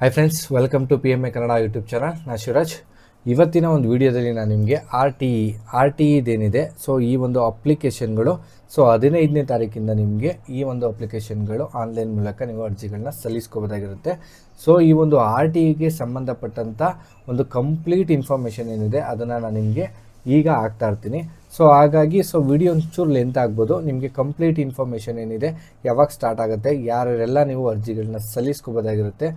Hi friends welcome to P M A Kannada YouTube channel ನಾ ಶಿವರಾಜ್ ಇವತ್ತಿನ ಒಂದು ವಿಡಿಯೋದಲ್ಲಿ ನಾನು ನಿಮಗೆ R T E R T ಇದೇನಿದೆ. So ಈ ಒಂದು ಅಪ್ಲಿಕೇಶನ್ಗಳು ಸೊ ಹದಿನೈದನೇ ತಾರೀಕಿಂದ ನಿಮಗೆ ಈ ಒಂದು ಅಪ್ಲಿಕೇಶನ್ಗಳು ಆನ್ಲೈನ್ ಮೂಲಕ ನೀವು ಅರ್ಜಿಗಳನ್ನ ಸಲ್ಲಿಸ್ಕೋಬೋದಾಗಿರುತ್ತೆ. ಸೊ ಈ ಒಂದು ಆರ್ ಟಿ ಇಗೆ ಸಂಬಂಧಪಟ್ಟಂಥ ಒಂದು ಕಂಪ್ಲೀಟ್ ಇನ್ಫಾರ್ಮೇಷನ್ ಏನಿದೆ, ಅದನ್ನು ನಾನು ನಿಮಗೆ ಈಗ ಹಾಕ್ತಾ ಇರ್ತೀನಿ. ಸೊ ಹಾಗಾಗಿ ಸೊ ವಿಡಿಯೋ ಒಂಚೂರು ಲೆಂತ್ ಆಗ್ಬೋದು. ನಿಮಗೆ ಕಂಪ್ಲೀಟ್ ಇನ್ಫಾರ್ಮೇಷನ್ ಏನಿದೆ, ಯಾವಾಗ ಸ್ಟಾರ್ಟ್ ಆಗುತ್ತೆ ಯಾರೆಲ್ಲ ನೀವು ಅರ್ಜಿಗಳನ್ನ ಸಲ್ಲಿಸ್ಕೋಬೋದಾಗಿರುತ್ತೆ,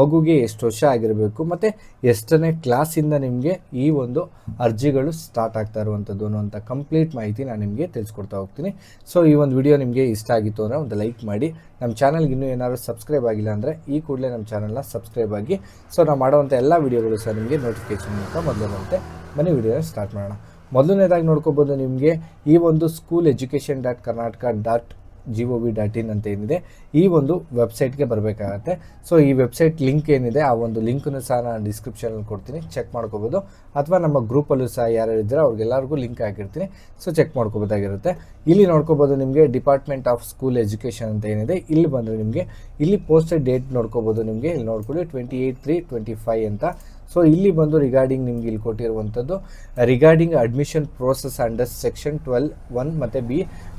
ಮಗುಗೆ ಎಷ್ಟು ವರ್ಷ ಆಗಿರಬೇಕು, ಮತ್ತು ಎಷ್ಟನೇ ಕ್ಲಾಸಿಂದ ನಿಮಗೆ ಈ ಒಂದು ಅರ್ಜಿಗಳು ಸ್ಟಾರ್ಟ್ ಆಗ್ತಾ ಇರುವಂಥದ್ದು ಅನ್ನುವಂಥ ಕಂಪ್ಲೀಟ್ ಮಾಹಿತಿ ನಾನು ನಿಮಗೆ ತಿಳಿಸ್ಕೊಡ್ತಾ ಹೋಗ್ತೀನಿ. ಸೊ ಈ ಒಂದು ವಿಡಿಯೋ ನಿಮಗೆ ಇಷ್ಟ ಆಗಿತ್ತು ಅಂದರೆ ಒಂದು ಲೈಕ್ ಮಾಡಿ. ನಮ್ಮ ಚಾನಲ್ಗೆ ಇನ್ನೂ ಏನಾದರೂ ಸಬ್ಸ್ಕ್ರೈಬ್ ಆಗಿಲ್ಲ ಅಂದರೆ ಈ ಕೂಡಲೇ ನಮ್ಮ ಚಾನಲ್ನ ಸಬ್ಸ್ಕ್ರೈಬ್ ಆಗಿ. ಸೊ ನಾವು ಮಾಡುವಂಥ ಎಲ್ಲ ವಿಡಿಯೋಗಳು ಸಹ ನಿಮಗೆ ನೋಟಿಫಿಕೇಷನ್ ಮೂಲಕ ಮೊದಲಂತೆ ಬನ್ನಿ ವಿಡಿಯೋನ ಸ್ಟಾರ್ಟ್ ಮಾಡೋಣ. ಮೊದಲನೇದಾಗಿ ನೋಡ್ಕೋಬೋದು ನಿಮಗೆ ಈ ಒಂದು school education dot Karnataka dot G O V dot in ಅಂತ ಏನಿದೆ, ಈ ಒಂದು ವೆಬ್ಸೈಟ್ಗೆ ಬರಬೇಕಾಗತ್ತೆ. ಸೊ ಈ ವೆಬ್ಸೈಟ್ ಲಿಂಕ್ ಏನಿದೆ, ಆ ಒಂದು ಲಿಂಕನ್ನು ಸಹ ನಾನು ಡಿಸ್ಕ್ರಿಪ್ಷನಲ್ಲಿ ಕೊಡ್ತೀನಿ. ಚೆಕ್ ಮಾಡ್ಕೋಬೋದು. ಅಥವಾ ನಮ್ಮ ಗ್ರೂಪಲ್ಲೂ ಸಹ ಯಾರು ಇದ್ದರೆ ಅವ್ರಿಗೆಲ್ಲರಿಗೂ ಲಿಂಕ್ ಹಾಕಿರ್ತೀನಿ. ಸೊ ಚೆಕ್ ಮಾಡ್ಕೋಬೋದಾಗಿರುತ್ತೆ. ಇಲ್ಲಿ ನೋಡ್ಕೋಬೋದು ನಿಮಗೆ ಡಿಪಾರ್ಟ್ಮೆಂಟ್ ಆಫ್ ಸ್ಕೂಲ್ ಎಜುಕೇಷನ್ ಅಂತ ಏನಿದೆ. ಇಲ್ಲಿ ಬಂದರೆ ನಿಮಗೆ, ಇಲ್ಲಿ ಪೋಸ್ಟೆಡ್ ಡೇಟ್ ನೋಡ್ಕೋಬೋದು ನಿಮಗೆ. ಇಲ್ಲಿ ನೋಡ್ಕೊಳ್ಳಿ twenty eight three twenty five ಅಂತ. ಸೊ ಇಲ್ಲಿ ಬಂದು ರಿಗಾರ್ಡಿಂಗ್ ನಿಮ್ಗೆ ಇಲ್ಲಿ ಕೊಟ್ಟಿರುವಂಥದ್ದು regarding admission process under section twelve one ಮತ್ತು ಬಿ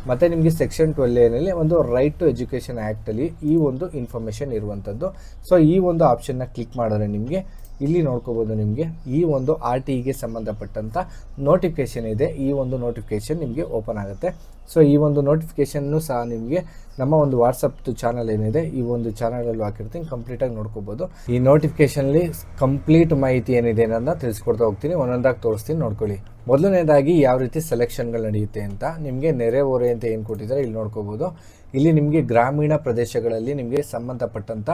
ಮತ್ತು ನಿಮಗೆ ಸೆಕ್ಷನ್ ಟ್ವೆಲ್ ಏನಲ್ಲಿ ಒಂದು ರೈಟ್ ಟು ಎಜುಕೇಷನ್ ಆ್ಯಕ್ಟಲ್ಲಿ ಈ ಒಂದು ಇನ್ಫಾರ್ಮೇಷನ್ ಇರುವಂಥದ್ದು ಸೊ ಈ ಒಂದು ಆಪ್ಷನ್ನ ಕ್ಲಿಕ್ ಮಾಡಿದ್ರೆ ನಿಮಗೆ, ಇಲ್ಲಿ ನೋಡ್ಕೋಬೋದು ನಿಮಗೆ, ಈ ಒಂದು ಆರ್ ಟಿ ಇಗೆ ಸಂಬಂಧಪಟ್ಟಂಥ ನೋಟಿಫಿಕೇಷನ್ ಇದೆ. ಈ ಒಂದು ನೋಟಿಫಿಕೇಷನ್ ನಿಮಗೆ ಓಪನ್ ಆಗುತ್ತೆ. ಸೊ ಈ ಒಂದು ನೋಟಿಫಿಕೇಷನ್ನು ಸಹ ನಿಮಗೆ ನಮ್ಮ ಒಂದು ವಾಟ್ಸಪ್ ಚಾನಲ್ ಏನಿದೆ, ಈ ಒಂದು ಚಾನಲಲ್ಲೂ ಹಾಕಿರ್ತೀನಿ. ಕಂಪ್ಲೀಟಾಗಿ ನೋಡ್ಕೋಬೋದು. ಈ ನೋಟಿಫಿಕೇಷನಲ್ಲಿ ಕಂಪ್ಲೀಟ್ ಮಾಹಿತಿ ಏನಿದೆ ಅನ್ನೋದನ್ನ ತಿಳಿಸ್ಕೊಡ್ತಾ ಹೋಗ್ತೀನಿ. ಒಂದೊಂದಾಗಿ ತೋರಿಸ್ತೀನಿ, ನೋಡ್ಕೊಳ್ಳಿ. ಮೊದಲನೇದಾಗಿ ಯಾವ ರೀತಿ ಸೆಲೆಕ್ಷನ್ಗಳು ನಡೆಯುತ್ತೆ ಅಂತ ನಿಮಗೆ ನೆರೆ ಹೊರೆ ಅಂತ ಏನು ಕೊಟ್ಟಿದ್ದಾರೆ ಇಲ್ಲಿ ನೋಡ್ಕೋಬೋದು. ಇಲ್ಲಿ ನಿಮಗೆ ಗ್ರಾಮೀಣ ಪ್ರದೇಶಗಳಲ್ಲಿ ನಿಮಗೆ ಸಂಬಂಧಪಟ್ಟಂಥ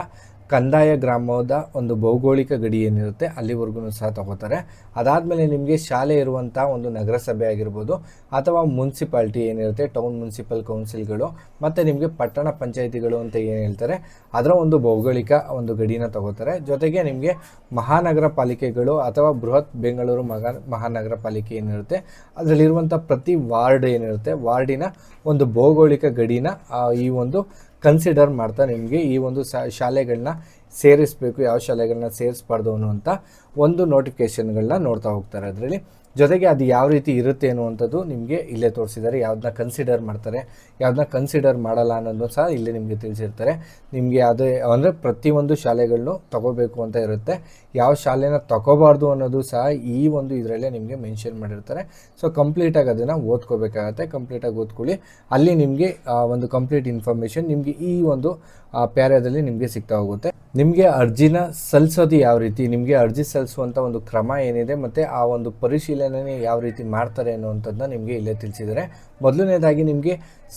ಕಂದಾಯ ಗ್ರಾಮದ ಒಂದು ಭೌಗೋಳಿಕ ಗಡಿ ಏನಿರುತ್ತೆ ಅಲ್ಲಿವರೆಗೂ ಸಹ ತಗೋತಾರೆ. ಅದಾದಮೇಲೆ ನಿಮಗೆ ಶಾಲೆ ಇರುವಂಥ ಒಂದು ನಗರಸಭೆ ಆಗಿರ್ಬೋದು, ಅಥವಾ ಮುನ್ಸಿಪಾಲ್ಟಿ ಏನಿರುತ್ತೆ, ಟೌನ್ ಮುನ್ಸಿಪಲ್ ಕೌನ್ಸಿಲ್ಗಳು, ಮತ್ತು ನಿಮಗೆ ಪಟ್ಟಣ ಪಂಚಾಯಿತಿಗಳು ಅಂತ ಏನು ಹೇಳ್ತಾರೆ, ಅದರ ಒಂದು ಭೌಗೋಳಿಕ ಒಂದು ಗಡಿನ ತಗೋತಾರೆ. ಜೊತೆಗೆ ನಿಮಗೆ ಮಹಾನಗರ ಪಾಲಿಕೆಗಳು ಅಥವಾ ಬೃಹತ್ ಬೆಂಗಳೂರು ಮಗ, ಮಹಾನಗರ ಪಾಲಿಕೆ ಏನಿರುತ್ತೆ ಅದರಲ್ಲಿರುವಂಥ ಪ್ರತಿ ವಾರ್ಡ್ ಏನಿರುತ್ತೆ, ವಾರ್ಡಿನ ಒಂದು ಭೌಗೋಳಿಕ ಗಡಿನ ಈ ಒಂದು ಕನ್ಸಿಡರ್ ಮಾಡ್ತಾ ನಿಮಗೆ ಈ ಒಂದು ಶಾಲೆಗಳನ್ನ ಸೇರಿಸಬೇಕು, ಯಾವ ಶಾಲೆಗಳನ್ನ ಸೇರಿಸಬಾರ್ದು ಅನ್ನುವಂಥ ಒಂದು ನೋಟಿಫಿಕೇಷನ್ಗಳನ್ನ ನೋಡ್ತಾ ಹೋಗ್ತಾರೆ ಅದರಲ್ಲಿ ಜೊತೆಗೆ ಅದು ಯಾವ ರೀತಿ ಇರುತ್ತೆ ಅನ್ನುವಂಥದ್ದು ನಿಮಗೆ ಇಲ್ಲೇ ತೋರಿಸಿದ್ದಾರೆ. ಯಾವ್ದನ್ನ ಕನ್ಸಿಡರ್ ಮಾಡ್ತಾರೆ, ಯಾವ್ದನ್ನ ಕನ್ಸಿಡರ್ ಮಾಡಲ್ಲ ಅನ್ನೋದು ಸಹ ಇಲ್ಲೇ ನಿಮಗೆ ತಿಳಿಸಿರ್ತಾರೆ. ನಿಮಗೆ ಅದೇ, ಅಂದರೆ ಪ್ರತಿಯೊಂದು ಶಾಲೆಗಳನ್ನು ತಗೋಬೇಕು ಅಂತ ಇರುತ್ತೆ. ಯಾವ ಶಾಲೆನ ತಗೋಬಾರ್ದು ಅನ್ನೋದು ಸಹ ಈ ಒಂದು ಇದರಲ್ಲೇ ನಿಮಗೆ ಮೆನ್ಷನ್ ಮಾಡಿರ್ತಾರೆ. ಸೊ ಕಂಪ್ಲೀಟಾಗಿ ಅದನ್ನು ಓದ್ಕೋಬೇಕಾಗತ್ತೆ. ಕಂಪ್ಲೀಟಾಗಿ ಓದ್ಕೊಳ್ಳಿ. ಅಲ್ಲಿ ನಿಮಗೆ ಒಂದು ಕಂಪ್ಲೀಟ್ ಇನ್ಫಾರ್ಮೇಷನ್ ನಿಮಗೆ ಈ ಒಂದು ಆ ಪ್ಯಾರದಲ್ಲಿ ನಿಮಗೆ ಸಿಗ್ತಾ ಹೋಗುತ್ತೆ. ನಿಮಗೆ ಅರ್ಜಿನ ಸಲ್ಲಿಸೋದು ಯಾವ ರೀತಿ? ನಿಮಗೆ ಅರ್ಜಿ ಸಲ್ಲಿಸುವಂಥ ಒಂದು ಕ್ರಮ ಏನಿದೆ ಮತ್ತು ಆ ಒಂದು ಪರಿಶೀಲನೆ ಯಾವ ರೀತಿ ಮಾಡ್ತಾರೆ ಅನ್ನುವಂಥದ್ದನ್ನ ನಿಮಗೆ ಇಲ್ಲೇ ತಿಳಿಸಿದ್ದಾರೆ. ಮೊದಲನೇದಾಗಿ ನಿಮಗೆ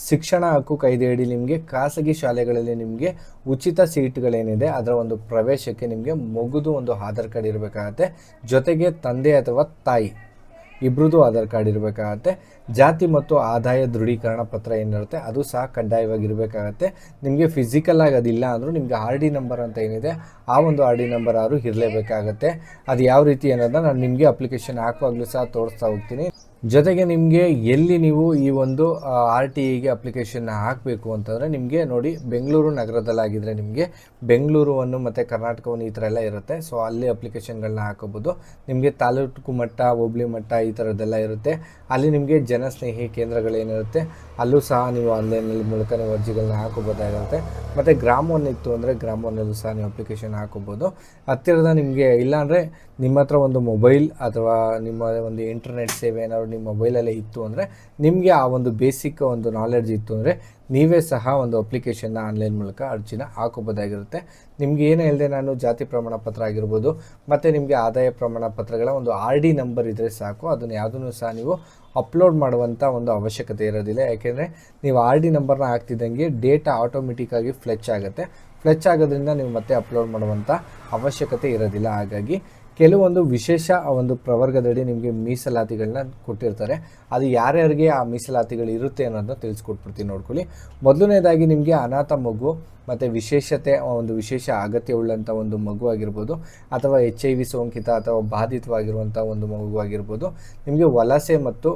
ಶಿಕ್ಷಣ ಹಕ್ಕು ಕಾಯ್ದೆಯಡಿ ನಿಮಗೆ ಖಾಸಗಿ ಶಾಲೆಗಳಲ್ಲಿ ನಿಮಗೆ ಉಚಿತ ಸೀಟ್ಗಳೇನಿದೆ, ಅದರ ಒಂದು ಪ್ರವೇಶಕ್ಕೆ ನಿಮಗೆ ಮಗುದು ಒಂದು ಆಧಾರ್ ಕಾರ್ಡ್ ಇರಬೇಕಾಗತ್ತೆ. ಜೊತೆಗೆ ತಂದೆ ಅಥವಾ ತಾಯಿ. ಇಬ್ರದ್ದು ಆಧಾರ್ ಕಾರ್ಡ್ ಇರಬೇಕಾಗತ್ತೆ. ಜಾತಿ ಮತ್ತು ಆದಾಯ ದೃಢೀಕರಣ ಪತ್ರ ಏನಿರುತ್ತೆ ಅದು ಸಹ ಕಡ್ಡಾಯವಾಗಿರಬೇಕಾಗತ್ತೆ. ನಿಮಗೆ ಫಿಸಿಕಲ್ ಆಗಿ ಅದಿಲ್ಲ ಅಂದರೂ ನಿಮಗೆ ಆರ್ ಡಿ ನಂಬರ್ ಅಂತ ಏನಿದೆ ಆ ಒಂದು ಆರ್ ಡಿ ನಂಬರ್ ಆದರೂ ಇರಲೇಬೇಕಾಗತ್ತೆ. ಅದು ಯಾವ ರೀತಿ ಅನ್ನೋದನ್ನ ನಾನು ನಿಮಗೆ ಅಪ್ಲಿಕೇಶನ್ ಹಾಕುವಾಗಲೂ ಸಹ ತೋರಿಸ್ತಾ ಹೋಗ್ತೀನಿ. ಜೊತೆಗೆ ನಿಮಗೆ ಎಲ್ಲಿ ನೀವು ಈ ಒಂದು ಆರ್ ಟಿ ಇಗೆ ಅಪ್ಲಿಕೇಶನ್ ಹಾಕಬೇಕು ಅಂತಂದರೆ ನಿಮಗೆ ನೋಡಿ ಬೆಂಗಳೂರು ನಗರದಲ್ಲಾಗಿದ್ದರೆ ನಿಮಗೆ ಬೆಂಗಳೂರುವನ್ನು ಮತ್ತು ಕರ್ನಾಟಕವನ್ನು ಈ ಥರ ಎಲ್ಲ ಇರುತ್ತೆ. ಸೊ ಅಲ್ಲಿ ಅಪ್ಲಿಕೇಶನ್ಗಳನ್ನ ಹಾಕೋಬೋದು. ನಿಮಗೆ ತಾಲೂಕು ಮಟ್ಟ, ಹೋಬಳಿ ಮಟ್ಟ ಈ ಥರದ್ದೆಲ್ಲ ಇರುತ್ತೆ. ಅಲ್ಲಿ ನಿಮಗೆ ಜನಸ್ನೇಹಿ ಕೇಂದ್ರಗಳೇನಿರುತ್ತೆ, ಅಲ್ಲೂ ಸಹ ನೀವು ಆನ್ಲೈನಲ್ಲಿ ಮೂಲಕ ನೀವು ಅರ್ಜಿಗಳನ್ನ ಹಾಕೋಬೋದಾಗಿರುತ್ತೆ ಮತ್ತು ಗ್ರಾಮವನ್ನು ಇತ್ತು ಅಂದರೆ ಗ್ರಾಮವನ್ನಲ್ಲೂ ಸಹ ನೀವು ಅಪ್ಲಿಕೇಶನ್ ಹಾಕೋಬೋದು. ಹತ್ತಿರದ ನಿಮಗೆ ಇಲ್ಲಾಂದರೆ ನಿಮ್ಮ ಹತ್ರ ಒಂದು ಮೊಬೈಲ್ ಅಥವಾ ನಿಮ್ಮ ಒಂದು ಇಂಟರ್ನೆಟ್ ಸೇವೆ ಏನಾದ್ರು ನಿಮ್ಮ ಮೊಬೈಲಲ್ಲೇ ಇತ್ತು ಅಂದರೆ ನಿಮಗೆ ಆ ಒಂದು ಬೇಸಿಕ್ ಒಂದು ನಾಲೆಡ್ಜ್ ಇತ್ತು ಅಂದರೆ ನೀವೇ ಸಹ ಒಂದು ಅಪ್ಲಿಕೇಶನ್ನ ಆನ್ಲೈನ್ ಮೂಲಕ ಅರ್ಜಿನ ಹಾಕೋಬೋದಾಗಿರುತ್ತೆ ನಿಮಗೆ ಏನು ಇಲ್ಲದೆ ನಾನು ಜಾತಿ ಪ್ರಮಾಣ ಪತ್ರ ಆಗಿರ್ಬೋದು ಮತ್ತು ನಿಮಗೆ ಆದಾಯ ಪ್ರಮಾಣ ಪತ್ರಗಳ ಒಂದು ಆರ್ ಡಿ ನಂಬರ್ ಇದ್ದರೆ ಸಾಕು. ಅದನ್ನು ಯಾವುದನ್ನು ಸಹ ನೀವು ಅಪ್ಲೋಡ್ ಮಾಡುವಂಥ ಒಂದು ಅವಶ್ಯಕತೆ ಇರೋದಿಲ್ಲ. ಯಾಕೆಂದರೆ ನೀವು ಆರ್ ಡಿ ನಂಬರ್ನ ಹಾಕ್ತಿದ್ದಂಗೆ ಡೇಟಾ ಆಟೋಮೆಟಿಕ್ಕಾಗಿ ಫ್ಲೆಚ್ ಆಗುತ್ತೆ. ಫ್ಲೆಚ್ ಆಗೋದ್ರಿಂದ ನೀವು ಮತ್ತೆ ಅಪ್ಲೋಡ್ ಮಾಡುವಂಥ ಅವಶ್ಯಕತೆ ಇರೋದಿಲ್ಲ. ಹಾಗಾಗಿ ಕೆಲವೊಂದು ವಿಶೇಷ ಒಂದು ಪ್ರವರ್ಗದಡಿ ನಿಮಗೆ ಮೀಸಲಾತಿಗಳನ್ನ ಕೊಟ್ಟಿರ್ತಾರೆ. ಅದು ಯಾರ್ಯಾರಿಗೆ ಆ ಮೀಸಲಾತಿಗಳು ಇರುತ್ತೆ ಅನ್ನೋದನ್ನ ತಿಳಿಸ್ಕೊಟ್ಬಿಡ್ತೀನಿ ನೋಡ್ಕೊಳ್ಳಿ. ಮೊದಲನೇದಾಗಿ ನಿಮಗೆ ಅನಾಥ ಮಗು ಮತ್ತು ವಿಶೇಷತೆ, ಒಂದು ವಿಶೇಷ ಅಗತ್ಯವುಳ್ಳಂಥ ಒಂದು ಮಗು ಆಗಿರ್ಬೋದು, ಅಥವಾ ಎಚ್ ಐ ವಿ ಸೋಂಕಿತ ಅಥವಾ ಬಾಧಿತವಾಗಿರುವಂಥ ಒಂದು ಮಗು ಆಗಿರ್ಬೋದು, ನಿಮಗೆ ವಲಸೆ ಮತ್ತು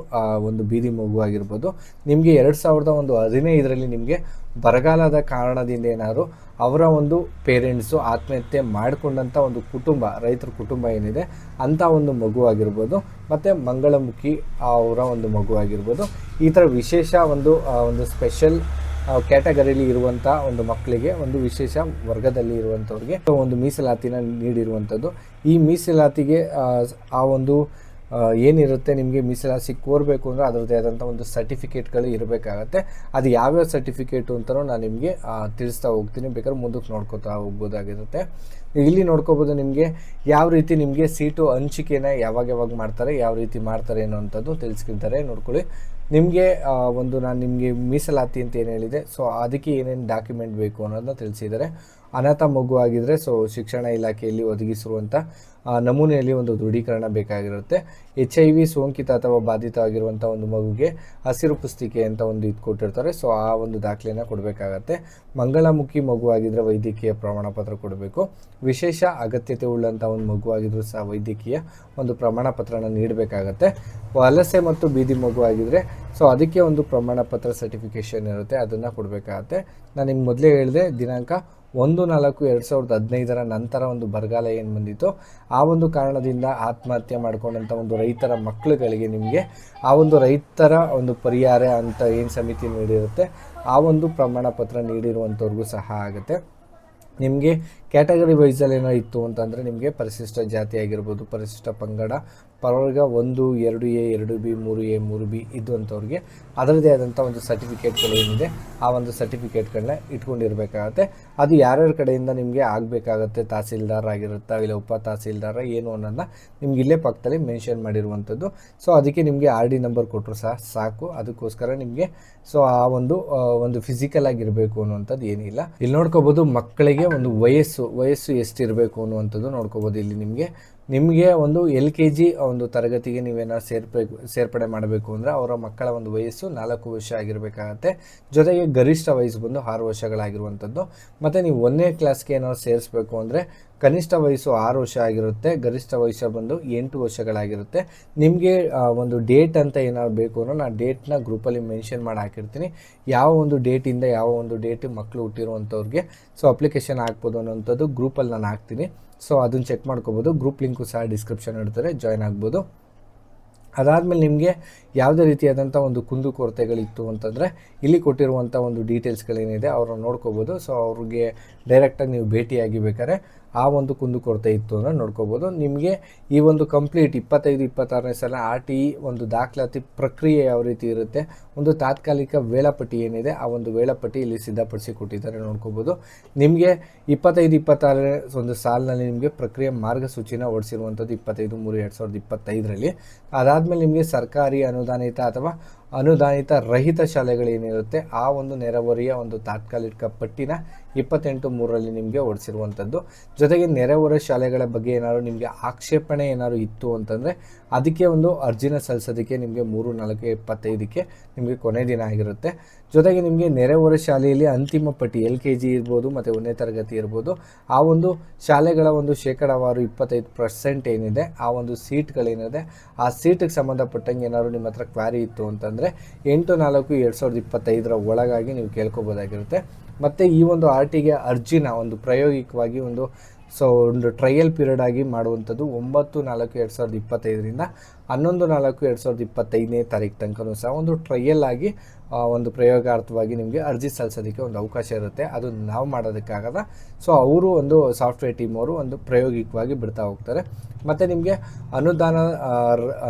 ಒಂದು ಬೀದಿ ಮಗು ಆಗಿರ್ಬೋದು, ನಿಮಗೆ ಎರಡು ಸಾವಿರದ ಒಂದು ಹದಿನೈದರಲ್ಲಿ ನಿಮಗೆ ಬರಗಾಲದ ಕಾರಣದಿಂದ ಏನಾದ್ರು ಅವರ ಒಂದು ಪೇರೆಂಟ್ಸು ಆತ್ಮಹತ್ಯೆ ಮಾಡಿಕೊಂಡಂಥ ಒಂದು ಕುಟುಂಬ, ರೈತರ ಕುಟುಂಬ ಏನಿದೆ ಅಂಥ ಒಂದು ಮಗು ಆಗಿರ್ಬೋದು, ಮತ್ತು ಮಂಗಳಮುಖಿ ಅವರ ಒಂದು ಮಗು ಆಗಿರ್ಬೋದು, ಈ ಥರ ವಿಶೇಷ ಒಂದು ಒಂದು ಸ್ಪೆಷಲ್ ಕ್ಯಾಟಗರಿಲಿ ಇರುವಂಥ ಒಂದು ಮಕ್ಕಳಿಗೆ ಒಂದು ವಿಶೇಷ ವರ್ಗದಲ್ಲಿ ಇರುವಂಥವ್ರಿಗೆ ಒಂದು ಮೀಸಲಾತಿನ ನೀಡಿರುವಂಥದ್ದು ಈ ಮೀಸಲಾತಿಗೆ ಆ, ಒಂದು ಏನಿರುತ್ತೆ ನಿಮಗೆ ಮೀಸಲಾತಿ ಕೋರಬೇಕು ಅಂದರೆ ಅದರದ್ದೇ ಆದಂಥ ಒಂದು ಸರ್ಟಿಫಿಕೇಟ್ಗಳು ಇರಬೇಕಾಗತ್ತೆ. ಅದು ಯಾವ್ಯಾವ ಸರ್ಟಿಫಿಕೇಟು ಅಂತಲೂ ನಾನು ನಿಮಗೆ ತಿಳಿಸ್ತಾ ಹೋಗ್ತೀನಿ. ಬೇಕಾದ್ರೆ ಮುಂದಕ್ಕೆ ನೋಡ್ಕೋತಾ ಹೋಗ್ಬೋದಾಗಿರುತ್ತೆ. ಇಲ್ಲಿ ನೋಡ್ಕೋಬೋದು ನಿಮಗೆ ಯಾವ ರೀತಿ ನಿಮಗೆ ಸೀಟು ಹಂಚಿಕೆನ ಯಾವಾಗ ಯಾವಾಗ ಮಾಡ್ತಾರೆ, ಯಾವ ರೀತಿ ಮಾಡ್ತಾರೆ ಅನ್ನೋವಂಥದ್ದು ತಿಳಿಸ್ಕೊಳ್ತಾರೆ ನೋಡ್ಕೊಳ್ಳಿ. ನಿಮಗೆ ಒಂದು ನಾನು ನಿಮಗೆ ಮೀಸಲಾತಿ ಅಂತ ಏನು ಹೇಳಿದೆ, ಸೊ ಅದಕ್ಕೆ ಏನೇನು ಡಾಕ್ಯುಮೆಂಟ್ ಬೇಕು ಅನ್ನೋದನ್ನ ತಿಳಿಸಿದ್ದಾರೆ. ಅನಾಥ ಮಗು ಆಗಿದ್ರೆ ಸೊ ಶಿಕ್ಷಣ ಇಲಾಖೆಯಲ್ಲಿ ಒದಗಿಸಿರುವಂಥ ನಮೂನೆಯಲ್ಲಿ ಒಂದು ದೃಢೀಕರಣ ಬೇಕಾಗಿರುತ್ತೆ. ಎಚ್ ಐ ವಿ ಸೋಂಕಿತ ಅಥವಾ ಬಾಧಿತ ಆಗಿರುವಂಥ ಒಂದು ಮಗುಗೆ ಹಸಿರು ಪುಸ್ತಿಕೆ ಅಂತ ಒಂದು ಇದು ಕೊಟ್ಟಿರ್ತಾರೆ. ಸೊ ಆ ಒಂದು ದಾಖಲೆಯನ್ನು ಕೊಡಬೇಕಾಗತ್ತೆ. ಮಂಗಳಮುಖಿ ಮಗು ಆಗಿದ್ರೆ ವೈದ್ಯಕೀಯ ಪ್ರಮಾಣ ಪತ್ರ ಕೊಡಬೇಕು. ವಿಶೇಷ ಅಗತ್ಯತೆ ಉಳ್ಳಂಥ ಒಂದು ಮಗು ಆಗಿದ್ದರೂ ಸಹ ವೈದ್ಯಕೀಯ ಒಂದು ಪ್ರಮಾಣ ಪತ್ರನ ನೀಡಬೇಕಾಗತ್ತೆ. ವಲಸೆ ಮತ್ತು ಬೀದಿ ಮಗು ಆಗಿದ್ರೆ ಸೊ ಅದಕ್ಕೆ ಒಂದು ಪ್ರಮಾಣ ಪತ್ರ ಸರ್ಟಿಫಿಕೇಷನ್ ಇರುತ್ತೆ, ಅದನ್ನು ಕೊಡಬೇಕಾಗತ್ತೆ. ನಾನು ನಿಮ್ಗೆ ಮೊದಲೇ ಹೇಳಿದೆ, ದಿನಾಂಕ ಒಂದು ನಾಲ್ಕು ಎರಡು ಸಾವಿರದ ಹದಿನೈದರ ನಂತರ ಒಂದು ಬರಗಾಲ ಏನು ಬಂದಿತ್ತು, ಆ ಒಂದು ಕಾರಣದಿಂದ ಆತ್ಮಹತ್ಯೆ ಮಾಡ್ಕೊಂಡಂಥ ಒಂದು ರೈತರ ಮಕ್ಕಳುಗಳಿಗೆ ನಿಮಗೆ ಆ ಒಂದು ರೈತರ ಒಂದು ಪರಿಹಾರ ಅಂತ ಏನು ಸಮಿತಿ ನೀಡಿರುತ್ತೆ, ಆ ಒಂದು ಪ್ರಮಾಣ ಪತ್ರ ನೀಡಿರುವಂಥವ್ರಿಗೂ ಸಹ ಆಗುತ್ತೆ. ನಿಮಗೆ ಕ್ಯಾಟಗರಿ ವೈಸಲ್ಲಿ ಏನೋ ಇತ್ತು ಅಂತಂದರೆ ನಿಮಗೆ ಪರಿಶಿಷ್ಟ ಜಾತಿ ಆಗಿರ್ಬೋದು, ಪರಿಶಿಷ್ಟ ಪಂಗಡ ಪರವರ್ಗ ಒಂದು, ಎರಡು ಎ, ಎರಡು ಬಿ, ಮೂರು ಎ, ಮೂರು ಬಿ ಇದ್ದು ಅಂಥವ್ರಿಗೆ ಅದರದೇ ಆದಂಥ ಒಂದು ಸರ್ಟಿಫಿಕೇಟ್ಗಳು ಏನಿದೆ, ಆ ಒಂದು ಸರ್ಟಿಫಿಕೇಟ್ಗಳನ್ನ ಇಟ್ಕೊಂಡಿರಬೇಕಾಗತ್ತೆ. ಅದು ಯಾರ್ಯಾರ ಕಡೆಯಿಂದ ನಿಮಗೆ ಆಗಬೇಕಾಗತ್ತೆ, ತಹಸೀಲ್ದಾರ್ ಆಗಿರುತ್ತಾ ಇಲ್ಲ ಉಪ ತಹಸೀಲ್ದಾರ ಏನು ಅನ್ನೋದನ್ನ ನಿಮ್ಗೆ ಇಲ್ಲೇ ಪಕ್ಕದಲ್ಲಿ ಮೆನ್ಷನ್ ಮಾಡಿರುವಂಥದ್ದು. ಸೊ, ಅದಕ್ಕೆ ನಿಮಗೆ ಆರ್ ಡಿ ನಂಬರ್ ಕೊಟ್ಟರು ಸಹ ಸಾಕು. ಅದಕ್ಕೋಸ್ಕರ ನಿಮಗೆ, ಸೊ, ಆ ಒಂದು ಒಂದು ಫಿಸಿಕಲ್ ಆಗಿರಬೇಕು ಅನ್ನುವಂಥದ್ದು ಏನಿಲ್ಲ. ಇಲ್ಲಿ ನೋಡ್ಕೋಬೋದು ಮಕ್ಕಳಿಗೆ ಒಂದು ವಯಸ್ಸು ವಯಸ್ಸು ಎಷ್ಟಿರಬೇಕು ಅನ್ನುವಂಥದ್ದು ನೋಡ್ಕೋಬೋದು ಇಲ್ಲಿ ನಿಮಗೆ. ನಿಮಗೆ ಒಂದು ಎಲ್ ಕೆ ಜಿ ಒಂದು ತರಗತಿಗೆ ನೀವೇನಾದ್ರು ಸೇರ್ಬೇಕು ಸೇರ್ಪಡೆ ಮಾಡಬೇಕು ಅಂದರೆ ಅವರ ಮಕ್ಕಳ ಒಂದು ವಯಸ್ಸು ನಾಲ್ಕು ವರ್ಷ ಆಗಿರಬೇಕಾಗತ್ತೆ. ಜೊತೆಗೆ ಗರಿಷ್ಠ ವಯಸ್ಸು ಬಂದು ಆರು ವರ್ಷಗಳಾಗಿರುವಂಥದ್ದು. ಮತ್ತು ನೀವು ಒಂದನೇ ಕ್ಲಾಸ್ಗೆ ಏನಾದ್ರು ಸೇರಿಸ್ಬೇಕು ಅಂದರೆ ಕನಿಷ್ಠ ವಯಸ್ಸು ಆರು ವರ್ಷ ಆಗಿರುತ್ತೆ, ಗರಿಷ್ಠ ವಯಸ್ಸು ಬಂದು ಎಂಟು ವರ್ಷಗಳಾಗಿರುತ್ತೆ. ನಿಮಗೆ ಒಂದು ಡೇಟ್ ಅಂತ ಏನಾದ್ರು ಬೇಕು ಅನ್ನೋ ನಾನು ಡೇಟ್ನ ಗ್ರೂಪಲ್ಲಿ ಮೆನ್ಷನ್ ಮಾಡಿ ಹಾಕಿರ್ತೀನಿ. ಯಾವ ಒಂದು ಡೇಟಿಂದ ಯಾವ ಒಂದು ಡೇಟ್ ಮಕ್ಕಳು ಹುಟ್ಟಿರುವಂಥವ್ರಿಗೆ ಸೊ ಅಪ್ಲಿಕೇಶನ್ ಹಾಕ್ಬೋದು ಅನ್ನೋಂಥದ್ದು ಗ್ರೂಪಲ್ಲಿ ನಾನು ಹಾಕ್ತೀನಿ. ಸೊ ಅದನ್ನು ಚೆಕ್ ಮಾಡ್ಕೋಬೋದು. ಗ್ರೂಪ್ ಲಿಂಕು ಸಹ ಡಿಸ್ಕ್ರಿಪ್ಷನ್ ಇಡ್ತಾರೆ. ಜಾಯ್ನ್ ಆಗ್ಬೋದು. ಅದಾದಮೇಲೆ ನಿಮಗೆ ಯಾವುದೇ ರೀತಿಯಾದಂಥ ಒಂದು ಕುಂದು ಕೊರತೆಗಳಿತ್ತು ಅಂತಂದರೆ, ಇಲ್ಲಿ ಕೊಟ್ಟಿರುವಂಥ ಒಂದು ಡೀಟೇಲ್ಸ್ಗಳೇನಿದೆ ಅವ್ರನ್ನ ನೋಡ್ಕೋಬೋದು. ಸೊ ಅವ್ರಿಗೆ ಡೈರೆಕ್ಟಾಗಿ ನೀವು ಭೇಟಿಯಾಗಿ ಬೇಕಾದ್ರೆ ಆ ಒಂದು ಕುಂದು ಕೊರತೆ ಇತ್ತು ಅಂದರೆ ನೋಡ್ಕೋಬೋದು. ನಿಮಗೆ ಈ ಒಂದು ಕಂಪ್ಲೀಟ್ ಇಪ್ಪತ್ತೈದು, ಇಪ್ಪತ್ತಾರನೇ ಸಲ ಆರ್ ಟಿ ಒಂದು ದಾಖಲಾತಿ ಪ್ರಕ್ರಿಯೆ ಯಾವ ರೀತಿ ಇರುತ್ತೆ, ಒಂದು ತಾತ್ಕಾಲಿಕ ವೇಳಾಪಟ್ಟಿ ಏನಿದೆ, ಆ ಒಂದು ವೇಳಾಪಟ್ಟಿ ಇಲ್ಲಿ ಸಿದ್ಧಪಡಿಸಿ ಕೊಟ್ಟಿದ್ದಾರೆ ನೋಡ್ಕೋಬೋದು. ನಿಮಗೆ ಇಪ್ಪತ್ತೈದು, ಇಪ್ಪತ್ತಾರನೇ ಒಂದು ಸಾಲಿನಲ್ಲಿ ನಿಮಗೆ ಪ್ರಕ್ರಿಯೆ ಮಾರ್ಗಸೂಚಿನ ಹೊಡಿಸಿರುವಂಥದ್ದು ಇಪ್ಪತ್ತೈದು ಮೂರು ಎರಡು ಸಾವಿರದ ಇಪ್ಪತ್ತೈದರಲ್ಲಿ. ಅದಾದಮೇಲೆ ನಿಮಗೆ ಸರ್ಕಾರಿ ಅನುದಾನಿತ ಅಥವಾ ಅನುದಾನಿತ ರಹಿತ ಶಾಲೆಗಳೇನಿರುತ್ತೆ, ಆ ಒಂದು ನೆರೆಹೊರೆಯ ಒಂದು ತಾತ್ಕಾಲಿಕ ಪಟ್ಟಿನ ಇಪ್ಪತ್ತೆಂಟು ಮೂರರಲ್ಲಿ ನಿಮಗೆ ಹೊಡಿಸಿರುವಂಥದ್ದು ಜೊತೆಗೆ ನೆರೆಹೊರೆ ಶಾಲೆಗಳ ಬಗ್ಗೆ ಏನಾದರೂ ನಿಮಗೆ ಆಕ್ಷೇಪಣೆ ಏನಾದರೂ ಇತ್ತು ಅಂತಂದರೆ, ಅದಕ್ಕೆ ಒಂದು ಅರ್ಜಿನ ಸಲ್ಲಿಸೋದಕ್ಕೆ ನಿಮಗೆ ಮೂರು, ನಾಲ್ಕು ಇಪ್ಪತ್ತೈದಕ್ಕೆ ನಿಮಗೆ ಕೊನೆ ದಿನ ಆಗಿರುತ್ತೆ. ಜೊತೆಗೆ ನಿಮಗೆ ನೆರೆಹೊರೆ ಶಾಲೆಯಲ್ಲಿ ಅಂತಿಮ ಪಟ್ಟಿ, ಎಲ್ ಕೆ ಜಿ ಇರ್ಬೋದು, ಮತ್ತು ಒಂದನೇ ತರಗತಿ ಇರ್ಬೋದು, ಆ ಒಂದು ಶಾಲೆಗಳ ಒಂದು ಶೇಕಡಾವಾರು ಇಪ್ಪತ್ತೈದು ಪರ್ಸೆಂಟ್ ಏನಿದೆ, ಆ ಒಂದು ಸೀಟ್ಗಳೇನಿದೆ, ಆ ಸೀಟಿಗೆ ಸಂಬಂಧಪಟ್ಟಂಗೆ ಏನಾದರೂ ನಿಮ್ಮ ಹತ್ರ ಕ್ವಾರಿ ಇತ್ತು ಅಂತಂದರೆ ಎಂಟು ನಾಲ್ಕು ಎರಡು ಸಾವಿರದ ಇಪ್ಪತ್ತೈದರ ಒಳಗಾಗಿ ನೀವು ಕೇಳ್ಕೊಬೋದಾಗಿರುತ್ತೆ. ಮತ್ತು ಈ ಒಂದು ಆರ್ ಟಿಗೆ ಅರ್ಜಿನ ಒಂದು ಪ್ರಾಯೋಗಿಕವಾಗಿ ಒಂದು ಸೊ ಒಂದು ಟ್ರಯಲ್ ಪೀರಿಯಡ್ ಆಗಿ ಮಾಡುವಂಥದ್ದು ಒಂಬತ್ತು ನಾಲ್ಕು ಎರಡು ಸಾವಿರದ ಇಪ್ಪತ್ತೈದರಿಂದ ಹನ್ನೊಂದು ನಾಲ್ಕು ಎರಡು ಸಾವಿರದ ಇಪ್ಪತ್ತೈದನೇ ತಾರೀಕು ತನಕನೂ ಸಹ ಒಂದು ಟ್ರಯಲ್ ಆಗಿ ಒಂದು ಪ್ರಯೋಗಾರ್ಥವಾಗಿ ನಿಮಗೆ ಅರ್ಜಿ ಸಲ್ಲಿಸೋದಕ್ಕೆ ಒಂದು ಅವಕಾಶ ಇರುತ್ತೆ. ಅದು ನಾವು ಮಾಡೋದಕ್ಕಾಗಲ್ಲ. ಸೊ ಅವರು ಒಂದು ಸಾಫ್ಟ್ವೇರ್ ಟೀಮ್ ಅವರು ಒಂದು ಪ್ರಾಯೋಗಿಕವಾಗಿ ಬಿಡ್ತಾ ಹೋಗ್ತಾರೆ. ಮತ್ತು ನಿಮಗೆ ಅನುದಾನ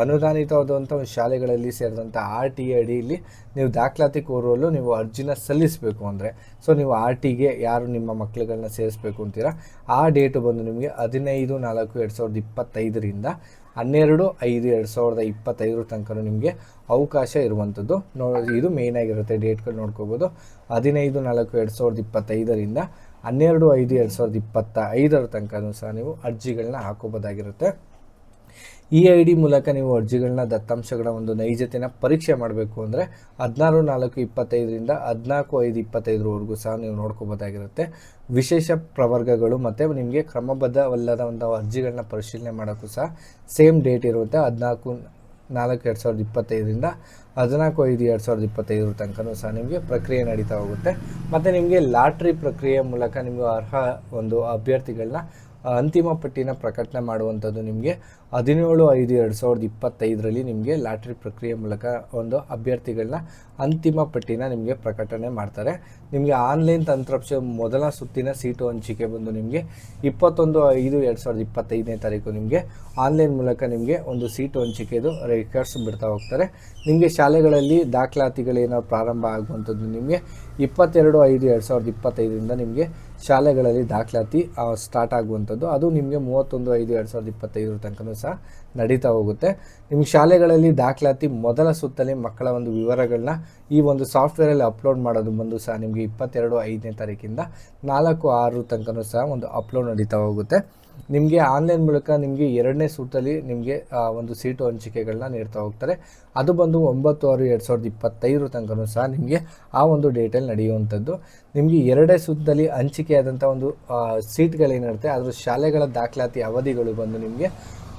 ಅನುದಾನಿತವಾದಂಥ ಒಂದು ಶಾಲೆಗಳಲ್ಲಿ ಸೇರಿದಂಥ ಆರ್ ಟಿ ಅಡಿಯಲ್ಲಿ ನೀವು ದಾಖಲಾತಿ ಕೋರಲು ನೀವು ಅರ್ಜಿನ ಸಲ್ಲಿಸಬೇಕು ಅಂದರೆ. ಸೊ ನೀವು ಆರ್ ಟಿಗೆ ಯಾರು ನಿಮ್ಮ ಮಕ್ಕಳುಗಳನ್ನ ಸೇರಿಸ್ಬೇಕು ಅಂತೀರಾ? ಆ ಡೇಟು ಬಂದು ನಿಮಗೆ ಹದಿನೈದು ನಾಲ್ಕು ಎರಡು ಸಾವಿರದ ಇಪ್ಪತ್ತೈದರಿಂದ ಹನ್ನೆರಡು, ಐದು, ಎರಡು ಸಾವಿರದ ಇಪ್ಪತ್ತೈದರ ತನಕ ನಿಮಗೆ ಅವಕಾಶ ಇರುವಂಥದ್ದು. ನೋ ಇದು ಮೇಯ್ನ್ ಆಗಿರುತ್ತೆ ಡೇಟ್ಗಳು ನೋಡ್ಕೋಬೋದು. ಹದಿನೈದು, ನಾಲ್ಕು, ಎರಡು ಸಾವಿರದ ಇಪ್ಪತ್ತೈದರಿಂದ ಹನ್ನೆರಡು, ಐದು, ಎರಡು ಸಾವಿರದ ಇಪ್ಪತ್ತ ಐದರ ತನಕ ಸಹ ನೀವು ಅರ್ಜಿಗಳನ್ನ ಹಾಕೋಬೋದಾಗಿರುತ್ತೆ ಇ ಐ ಡಿ ಮೂಲಕ ನೀವು ಅರ್ಜಿಗಳನ್ನ, ದತ್ತಾಂಶಗಳ ಒಂದು ನೈಜತೆನ ಪರೀಕ್ಷೆ ಮಾಡಬೇಕು ಅಂದರೆ ಹದಿನಾರು, ನಾಲ್ಕು, ಇಪ್ಪತ್ತೈದರಿಂದ ಹದಿನಾಲ್ಕು ಐದು, ಇಪ್ಪತ್ತೈದರವರೆಗೂ ಸಹ ನೀವು ನೋಡ್ಕೋಬೋದಾಗಿರುತ್ತೆ. ವಿಶೇಷ ಪ್ರವರ್ಗಗಳು ಮತ್ತು ನಿಮಗೆ ಕ್ರಮಬದ್ಧವಲ್ಲದ ಒಂದು ಅರ್ಜಿಗಳನ್ನ ಪರಿಶೀಲನೆ ಮಾಡೋಕ್ಕೂ ಸಹ ಸೇಮ್ ಡೇಟ್ ಇರುತ್ತೆ. ಹದಿನಾಲ್ಕು ನಾಲ್ಕು, ಎರಡು ಸಾವಿರದ ಇಪ್ಪತ್ತೈದರಿಂದ ಹದಿನಾಲ್ಕು ಐದು, ಎರಡು ಸಾವಿರದ ಇಪ್ಪತ್ತೈದರ ತನಕನೂ ಸಹ ನಿಮಗೆ ಪ್ರಕ್ರಿಯೆ ನಡೀತಾ ಹೋಗುತ್ತೆ. ಮತ್ತು ನಿಮಗೆ ಲಾಟ್ರಿ ಪ್ರಕ್ರಿಯೆ ಮೂಲಕ ನಿಮಗೆ ಅರ್ಹ ಒಂದು ಅಭ್ಯರ್ಥಿಗಳನ್ನ ಅಂತಿಮ ಪಟ್ಟಿನ ಪ್ರಕಟಣೆ ಮಾಡುವಂಥದ್ದು ನಿಮಗೆ ಹದಿನೇಳು ಐದು ಎರಡು ಸಾವಿರದ ಇಪ್ಪತ್ತೈದರಲ್ಲಿ ನಿಮಗೆ ಲಾಟ್ರಿ ಪ್ರಕ್ರಿಯೆ ಮೂಲಕ ಒಂದು ಅಭ್ಯರ್ಥಿಗಳನ್ನ ಅಂತಿಮ ಪಟ್ಟಿನ ನಿಮಗೆ ಪ್ರಕಟಣೆ ಮಾಡ್ತಾರೆ. ನಿಮಗೆ ಆನ್ಲೈನ್ ತಂತ್ರಾಂಶ ಮೊದಲ ಸುತ್ತಿನ ಸೀಟು ಹಂಚಿಕೆ ಬಂದು ನಿಮಗೆ ಇಪ್ಪತ್ತೊಂದು ಐದು ಎರಡು ಸಾವಿರದ ಇಪ್ಪತ್ತೈದನೇ ತಾರೀಕು ನಿಮಗೆ ಆನ್ಲೈನ್ ಮೂಲಕ ನಿಮಗೆ ಒಂದು ಸೀಟು ಹಂಚಿಕೆದು ರೆಕಾರ್ಡ್ಸ್ ಬಿಡ್ತಾ ಹೋಗ್ತಾರೆ. ನಿಮಗೆ ಶಾಲೆಗಳಲ್ಲಿ ದಾಖಲಾತಿಗಳೇನೋ ಪ್ರಾರಂಭ ಆಗುವಂಥದ್ದು ನಿಮಗೆ ಇಪ್ಪತ್ತೆರಡು ಐದು ಎರಡು ಸಾವಿರದ ಇಪ್ಪತ್ತೈದರಿಂದ ನಿಮಗೆ ಶಾಲೆಗಳಲ್ಲಿ ದಾಖಲಾತಿ ಸ್ಟಾರ್ಟ್ ಆಗುವಂಥದ್ದು. ಅದು ನಿಮಗೆ ಮೂವತ್ತೊಂದು, ಐದು, ಎರಡು ಸಾವಿರದ ಇಪ್ಪತ್ತೈದರ ತನಕನೂ ಸಹ ನಡೀತಾ ಹೋಗುತ್ತೆ. ನಿಮ್ಗೆ ಶಾಲೆಗಳಲ್ಲಿ ದಾಖಲಾತಿ ಮೊದಲ ಸುತ್ತಲೇ ಮಕ್ಕಳ ಒಂದು ವಿವರಗಳನ್ನ ಈ ಒಂದು ಸಾಫ್ಟ್ವೇರಲ್ಲಿ ಅಪ್ಲೋಡ್ ಮಾಡೋದು ಬಂದು ಸಹ ನಿಮಗೆ ಇಪ್ಪತ್ತೆರಡು, ಐದನೇ ತಾರೀಕಿಂದ ನಾಲ್ಕು, ಆರು ತನಕನೂ ಸಹ ಒಂದು ಅಪ್ಲೋಡ್ ನಡೀತಾ ಹೋಗುತ್ತೆ. ನಿಮಗೆ ಆನ್ಲೈನ್ ಮೂಲಕ ನಿಮಗೆ ಎರಡನೇ ಸುತ್ತಲ್ಲಿ ನಿಮಗೆ ಒಂದು ಸೀಟು ಹಂಚಿಕೆಗಳನ್ನ ನೀಡ್ತಾ ಹೋಗ್ತಾರೆ. ಅದು ಬಂದು ಒಂಬತ್ತು ಆರು ಎರಡು ಸಾವಿರದ ಇಪ್ಪತ್ತೈದು ತನಕನೂ ಸಹ ನಿಮಗೆ ಆ ಒಂದು ಡೇಟಲ್ಲಿ ನಡೆಯುವಂಥದ್ದು. ನಿಮಗೆ ಎರಡೇ ಸುತ್ತದಲ್ಲಿ ಹಂಚಿಕೆಯಾದಂಥ ಒಂದು ಸೀಟ್ಗಳೇನಿರುತ್ತೆ ಅದರ ಶಾಲೆಗಳ ದಾಖಲಾತಿ ಅವಧಿಗಳು ಬಂದು ನಿಮಗೆ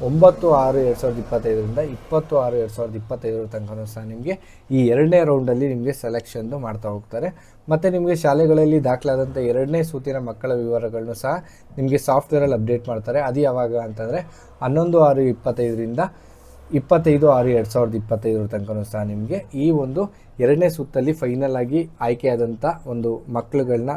ಒಂಬತ್ತು ಆರು ಎರಡು ಸಾವಿರದ ಇಪ್ಪತ್ತೈದರಿಂದ ಇಪ್ಪತ್ತು ಆರು ಎರಡು ಸಾವಿರದ ಇಪ್ಪತ್ತೈದರ ತನಕ ಸಹ ನಿಮಗೆ. ಈ ಎರಡನೇ ರೌಂಡಲ್ಲಿ ನಿಮಗೆ ಸೆಲೆಕ್ಷನ್ದು ಮಾಡ್ತಾ ಹೋಗ್ತಾರೆ. ಮತ್ತು ನಿಮಗೆ ಶಾಲೆಗಳಲ್ಲಿ ದಾಖಲಾದಂಥ ಎರಡನೇ ಸೂತಿನ ಮಕ್ಕಳ ವಿವರಗಳನ್ನು ಸಹ ನಿಮಗೆ ಸಾಫ್ಟ್ವೇರಲ್ಲಿ ಅಪ್ಡೇಟ್ ಮಾಡ್ತಾರೆ. ಅದು ಯಾವಾಗ ಅಂತಂದರೆ ಹನ್ನೊಂದು ಆರು ಇಪ್ಪತ್ತೈದರಿಂದ ಇಪ್ಪತ್ತೈದು ಆರು ಎರಡು ಸಾವಿರದ ಇಪ್ಪತ್ತೈದರ ತನಕ ಸಹ ನಿಮಗೆ. ಈ ಒಂದು ಎರಡನೇ ಸುತ್ತಲ್ಲಿ ಫೈನಲ್ ಆಗಿ ಆಯ್ಕೆಯಾದಂಥ ಒಂದು ಮಕ್ಕಳುಗಳನ್ನ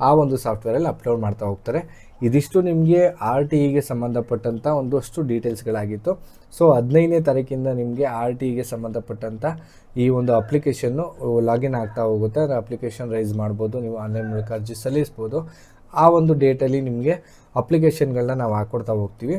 ಆ ಒಂದು ಸಾಫ್ಟ್ವೇರಲ್ಲಿ ಅಪ್ಲೋಡ್ ಮಾಡ್ತಾ ಹೋಗ್ತಾರೆ. ಇದಿಷ್ಟು ನಿಮಗೆ ಆರ್ ಟಿ ಇಗೆ ಸಂಬಂಧಪಟ್ಟಂಥ ಒಂದಷ್ಟು ಡೀಟೇಲ್ಸ್ಗಳಾಗಿತ್ತು. ಸೊ ಹದಿನೈದನೇ ತಾರೀಕಿಂದ ನಿಮಗೆ ಆರ್ ಟಿ ಇಗೆ ಸಂಬಂಧಪಟ್ಟಂಥ ಈ ಒಂದು ಅಪ್ಲಿಕೇಶನ್ನು ಲಾಗಿನ್ ಆಗ್ತಾ ಹೋಗುತ್ತೆ. ಅಂದರೆ ಅಪ್ಲಿಕೇಶನ್ ರೈಸ್ ಮಾಡ್ಬೋದು, ನೀವು ಆನ್ಲೈನ್ ಮೂಲಕ ಅರ್ಜಿ ಸಲ್ಲಿಸ್ಬೋದು. ಆ ಒಂದು ಡೇಟಲ್ಲಿ ನಿಮಗೆ ಅಪ್ಲಿಕೇಶನ್ಗಳನ್ನ ನಾವು ಹಾಕ್ಕೊಡ್ತಾ ಹೋಗ್ತೀವಿ.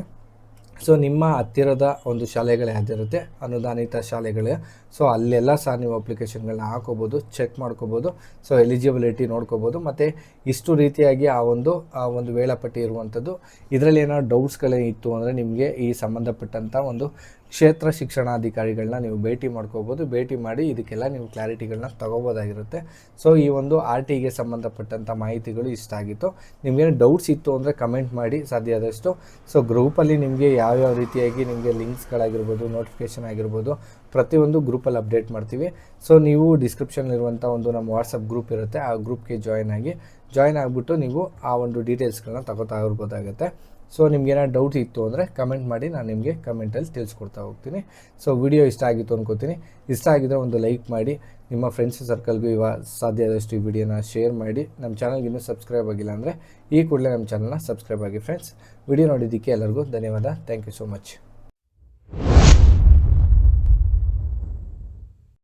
ಸೊ ನಿಮ್ಮ ಹತ್ತಿರದ ಒಂದು ಶಾಲೆಗಳು ಯಾವ್ದಿರುತ್ತೆ? ಅನುದಾನಿತ ಶಾಲೆಗಳೇ. ಸೊ ಅಲ್ಲೆಲ್ಲ ಸಹ ನೀವು ಅಪ್ಲಿಕೇಶನ್ಗಳನ್ನ ಹಾಕೋಬೋದು ಚೆಕ್ ಮಾಡ್ಕೋಬೋದು ಸೊ ಎಲಿಜಿಬಿಲಿಟಿ ನೋಡ್ಕೋಬೋದು, ಮತ್ತು ಇಷ್ಟು ರೀತಿಯಾಗಿ ಆ ಒಂದು ಆ ಒಂದು ವೇಳಾಪಟ್ಟಿ ಇರುವಂಥದ್ದು. ಇದರಲ್ಲಿ ಏನಾದ್ರು ಡೌಟ್ಸ್ಗಳೇ ಇತ್ತು ಅಂದರೆ ನಿಮಗೆ ಈ ಸಂಬಂಧಪಟ್ಟಂಥ ಒಂದು ಕ್ಷೇತ್ರ ಶಿಕ್ಷಣಾಧಿಕಾರಿಗಳನ್ನ ನೀವು ಭೇಟಿ ಮಾಡ್ಕೋಬೋದು. ಭೇಟಿ ಮಾಡಿ ಇದಕ್ಕೆಲ್ಲ ನೀವು ಕ್ಲಾರಿಟಿಗಳನ್ನ ತಗೋಬೋದಾಗಿರುತ್ತೆ. ಸೊ ಈ ಒಂದು ಆರ್ ಟಿಗೆ ಸಂಬಂಧಪಟ್ಟಂಥ ಮಾಹಿತಿಗಳು ಇಷ್ಟ ಆಗಿತ್ತು ನಿಮಗೇನು ಡೌಟ್ಸ್ ಇತ್ತು ಅಂದರೆ ಕಮೆಂಟ್ ಮಾಡಿ, ಸಾಧ್ಯ ಆದಷ್ಟು. ಸೊ ಗ್ರೂಪಲ್ಲಿ ನಿಮಗೆ ಯಾವ್ಯಾವ ರೀತಿಯಾಗಿ ನಿಮಗೆ ಲಿಂಕ್ಸ್ಗಳಾಗಿರ್ಬೋದು ನೋಟಿಫಿಕೇಷನ್ ಆಗಿರ್ಬೋದು, ಪ್ರತಿಯೊಂದು ಗ್ರೂಪಲ್ಲಿ ಅಪ್ಡೇಟ್ ಮಾಡ್ತೀವಿ. ಸೊ ನೀವು ಡಿಸ್ಕ್ರಿಪ್ಷನ್ಲಿರುವಂಥ ಒಂದು ನಮ್ಮ ವಾಟ್ಸಪ್ ಗ್ರೂಪ್ ಇರುತ್ತೆ. ಆ ಗ್ರೂಪ್ಗೆ ಜಾಯ್ನ್ ಆಗಿ ಜಾಯ್ನ್ ಆಗಿಬಿಟ್ಟು ನೀವು ಆ ಒಂದು ಡೀಟೇಲ್ಸ್ಗಳನ್ನ ತಗೋತಾ ಇರ್ಬೋದಾಗುತ್ತೆ. ಸೊ ನಿಮ್ಗೆ ಏನಾದ್ರು ಡೌಟ್ ಇತ್ತು ಅಂದರೆ ಕಮೆಂಟ್ ಮಾಡಿ, ನಾನು ನಿಮಗೆ ಕಮೆಂಟಲ್ಲಿ ತಿಳಿಸ್ಕೊಡ್ತಾ ಹೋಗ್ತೀನಿ. ಸೊ ವಿಡಿಯೋ ಇಷ್ಟ ಆಗಿತ್ತು ಅನ್ಕೋತೀನಿ. ಇಷ್ಟ ಆಗಿದ್ರೆ ಒಂದು ಲೈಕ್ ಮಾಡಿ, ನಿಮ್ಮ ಫ್ರೆಂಡ್ಸ್ ಸರ್ಕಲ್ಗೂ ಇವಾಗ ಸಾಧ್ಯ ಆದಷ್ಟು ಈ ವಿಡಿಯೋನ ಶೇರ್ ಮಾಡಿ. ನಮ್ಮ ಚಾನಲ್ಗೆ ಇನ್ನೂ ಸಬ್ಸ್ಕ್ರೈಬ್ ಆಗಿಲ್ಲ ಅಂದರೆ, ಈ ಕೂಡಲೇ ನಮ್ಮ ಚಾನಲ್ನ ಸಬ್ಸ್ಕ್ರೈಬ್ ಆಗಿ ಫ್ರೆಂಡ್ಸ್ ವಿಡಿಯೋ ನೋಡಿದ್ದಕ್ಕೆ ಎಲ್ಲರಿಗೂ ಧನ್ಯವಾದ. Thank you so much